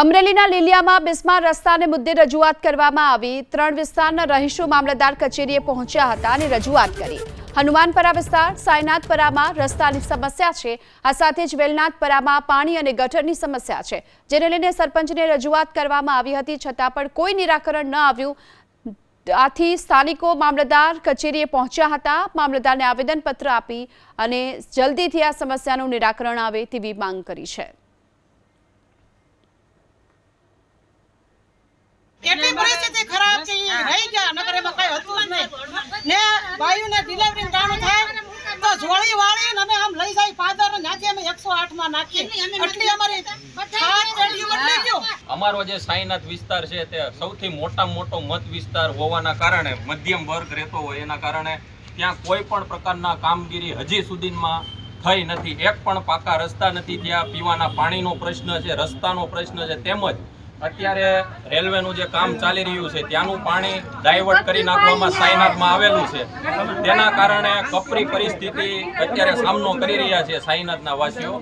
અમરેલીના લીલિયામાં બિસ્માર રસ્તાને મુદ્દે રજૂઆત કરવામાં આવી. ત્રણ વિસ્તારના રહીશો મામલતદાર કચેરીએ પહોંચ્યા હતા અને રજૂઆત કરી. હનુમાનપરા વિસ્તાર, સાયનાથપરામાં રસ્તાની સમસ્યા છે. આ સાથે જ વેલનાથપરામાં પાણી અને ગટરની સમસ્યા છે. જેને લઈને સરપંચને રજૂઆત કરવામાં આવી હતી. છતાં પણ કોઈ નિરાકરણ ન આવ્યું. આથી સ્થાનિકો મામલતદાર કચેરીએ પહોંચ્યા હતા. મામલતદારને આવેદનપત્ર આપી અને જલ્દીથી આ સમસ્યાનું નિરાકરણ આવે તેવી માંગ કરી છે. છે ઈ રહી ગયા નકર એમાં કઈ હતું જ નહીં. ને બાયુને ડિલિવરી ટાણું થાય તો જોડી વાળી ને અમે આમ લઈ જાય ફાધર ને ત્યાંથી અમે 108 માં નાખીએ. એટલી અમારી હાથ પેઢી બદલી ગયું. અમારો જે સાઈનાથ વિસ્તાર છે તે સૌથી મોટામાં મોટો મત વિસ્તાર હોવાના કારણે મધ્યમ વર્ગ રહેતો હોય એના કારણે ત્યાં કોઈ પણ પ્રકારના કામગીરી હજી સુધીમાં થઈ નથી. એક પણ પાકા રસ્તા નથી ત્યાં પીવાના પાણીનો પ્રશ્ન છે રસ્તાનો પ્રશ્ન છે તેમજ અત્યારે રેલવેનું જે કામ ચાલી રહ્યું છે, ત્યાંનું પાણી ડાયવર્ટ કરી નાખવામાં સાઈનાથમાં આવેલું છે. તેના કારણે કપરી પરિસ્થિતિ અત્યારે સામનો કરી રહ્યા છે સાઈનાથના વાસીઓ.